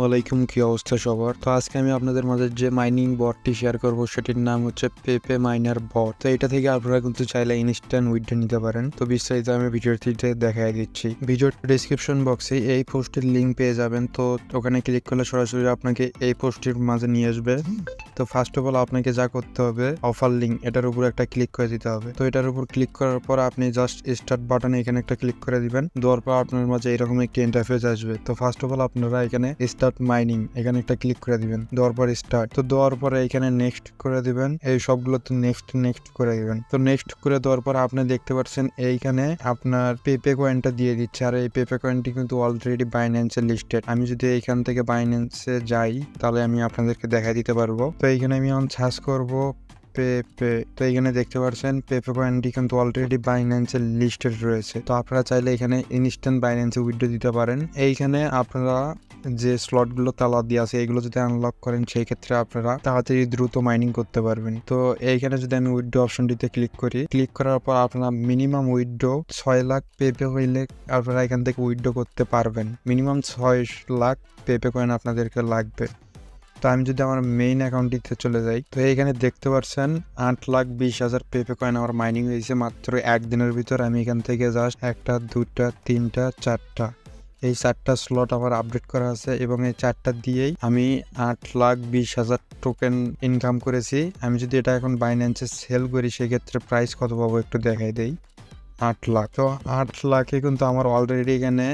ওয়ালাইকুম, কি অবস্থা সবার? তো আজকে আমি আপনাদের মাঝে যে মাইনিং বটটি শেয়ার করব, সেটির নাম হচ্ছে পেপে মাইনার বট তো এটা থেকে আপনারা কিন্তু চাইলে ইনস্ট্যান্ট উইথড্র নিতে পারেন। তো বিস্তারিত আমি ভিডিওটিতে দেখাই দিচ্ছি। ভিডিওর ডিসক্রিপশন বক্সে এই পোস্টের লিঙ্ক পেয়ে যাবেন। তো ওখানে ক্লিক করলে সরাসরি আপনাকে এই পোস্টের মাঝে নিয়ে আসবে। তো ফার্স্ট অফ অল আপনাকে যা করতে হবে অফার লিঙ্ক এটার উপর একটা ক্লিক করে দিতে হবে। তো এটার উপর ক্লিক করার পর আপনি জাস্ট স্টার্ট বাটনে এখানে একটা ক্লিক করে দিবেন। দেওয়ার পর আপনার মাঝে এরকম একটি ইন্টারফেস আসবে। তো ফার্স্ট অফ অল আপনারা এখানে স্টার্ট মাইনিং এখানে একটা ক্লিক করে দিবেন, দেওয়ার পর স্টার্ট তো দেওয়ার পরে এখানে নেক্সট করে দিবেন, এই সবগুলোতে নেক্সট নেক্সট করে দিবেন। তো নেক্সট করে দেওয়ার পর আপনি দেখতে পাচ্ছেন এইখানে আপনার পেপে কয়েনটা দিয়ে দিচ্ছে, আর এই পেপে কয়েনটি কিন্তু অলরেডি বাইন্যান্সে লিস্টেড আমি যদি এইখান থেকে বাইন্যান্সে যাই, তাহলে আমি আপনাদেরকে দেখাই দিতে পারব। তো এইখানে আমি এখন সার্চ করব পেপে তো এখানে দেখতে পাচ্ছেন পেপে কয়েনটি কিন্তু অলরেডি বাইন্যান্সের লিস্টেড রয়েছে। তো আপনারা চাইলে এখানে ইনস্ট্যান্ট বাইন্যান্সে উইড্রো দিতে পারেন। এইখানে আপনারা যে স্লটগুলো তালা দিয়ে আছে, এগুলো যদি আনলক করেন সেই ক্ষেত্রে আপনারা তাড়াতাড়ি দ্রুত মাইনিং করতে পারবেন। তো এইখানে যদি আমি উইড্রো অপশনটিতে ক্লিক করি ক্লিক করার পর আপনারা মিনিমাম উইড্রো ছয় লাখ পেপে হইলে আপনারা এখান থেকে উইড্রো করতে পারবেন। মিনিমাম ছয় লাখ পেপে কয়েন আপনাদেরকে লাগবে। তো আমি যদি আমার মেইন অ্যাকাউন্টটিতে চলে যাই, তো এইখানে দেখতে পাচ্ছেন আট লাখ বিশ হাজার পেপে কয়েন আমার মাইনিং হয়েছে মাত্র একদিনের ভিতর। আমি এখান থেকে জাস্ট একটা, দুটা, তিনটা, চারটা। এই চারটা স্লট আমার আপডেট করা আছে এবং এই চারটা দিয়েই আমি আট লাখ বিশ হাজার টোকেন ইনকাম করেছি। আমি যদি এটা এখন বাইন্যান্সে সেল করি, সেক্ষেত্রে প্রাইস কত পাবো একটু দেখাই দেই। আট লাখ। তো আট লাখে কিন্তু আমার অলরেডি এখানে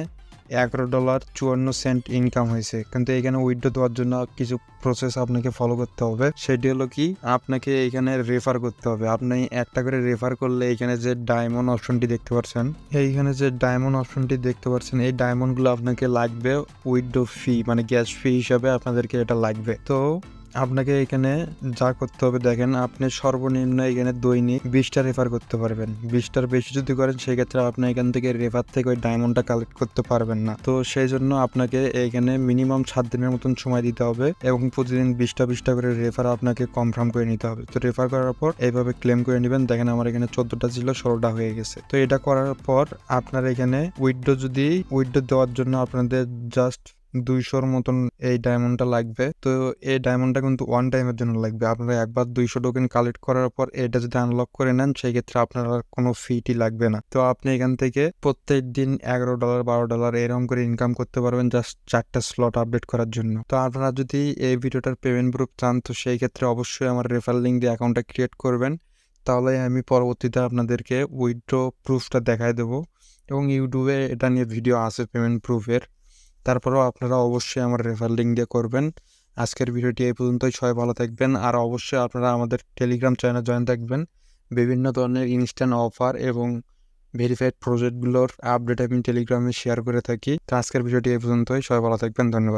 এগারো ডলার চুয়ান্ন সেন্ট ইনকাম হয়েছে। কিন্তু এখানে উইথড্র দেওয়ার জন্য কিছু প্রসেস আপনাকে ফলো করতে হবে। সেটি হলো কি, আপনাকে এখানে রেফার করতে হবে। আপনি একটা করে রেফার করলে এখানে যে ডায়মন্ড অপশনটি দেখতে পাচ্ছেন, এইখানে যে ডায়মন্ড অপশনটি দেখতে পাচ্ছেন, এই ডায়মন্ডগুলো আপনাকে লাগবে উইথড্র ফি মানে গ্যাস ফি হিসাবে আপনাদেরকে এটা লাগবে। তো আপনাকে এখানে যা করতে হবে দেখেন, আপনি সর্বনিম্ন এখানে দৈনিক বিশটা রেফার করতে পারবেন। বিশটার বেশি যদি করেন, সেক্ষেত্রে আপনি এখান থেকে রেফার থেকে ওই ডায়মন্ডটা কালেক্ট করতে পারবেন না। তো সেই জন্য আপনাকে এখানে মিনিমাম সাত দিনের মতন সময় দিতে হবে এবং প্রতিদিন বিশটা বিশটা করে রেফার আপনাকে কনফার্ম করে নিতে হবে। তো রেফার করার পর এইভাবে ক্লেম করে নেবেন। দেখেন আমার এখানে চোদ্দটা ছিল, ষোলোটা হয়ে গেছে। তো এটা করার পর আপনার এখানে উইড্রো যদি উইড্রো দেওয়ার জন্য আপনাদের জাস্ট দুইশোর মতন এই ডায়মন্ডটা লাগবে। তো এই ডায়মন্ডটা কিন্তু ওয়ান টাইমের জন্য লাগবে। আপনারা একবার দুইশো টোকেন কালেক্ট করার পর এটা যদি আনলক করে নেন সেই ক্ষেত্রে আপনার কোনো ফিটি লাগবে না। তো আপনি এখান থেকে প্রত্যেক দিন এগারো ডলার বারো ডলার এরকম করে ইনকাম করতে পারবেন জাস্ট চারটা স্লট আপডেট করার জন্য। তো আপনারা যদি এই ভিডিওটার পেমেন্ট প্রুফ চান, তো সেই ক্ষেত্রে অবশ্যই আমার রেফার লিঙ্ক দিয়ে অ্যাকাউন্টটা ক্রিয়েট করবেন। তাহলে আমি পরবর্তীতে আপনাদেরকে উইথড্র প্রুফটা দেখায় দেবো। এবং ইউটিউবে এটা নিয়ে ভিডিও আছে পেমেন্ট প্রুফের তারপরেও আপনারা অবশ্যই আমার রেফার লিঙ্ক দিয়ে করবেন। আজকের ভিডিওটি এই পর্যন্তই, সবাই ভালো থাকবেন। আর অবশ্যই আপনারা আমাদের টেলিগ্রাম চ্যানেল জয়েন থাকবেন। বিভিন্ন ধরনের ইনস্ট্যান্ট অফার এবং ভেরিফাইড প্রজেক্টগুলোর আপডেট আমি টেলিগ্রামে শেয়ার করে থাকি। তো আজকের ভিডিওটি এই পর্যন্তই, সবাই ভালো থাকবেন, ধন্যবাদ।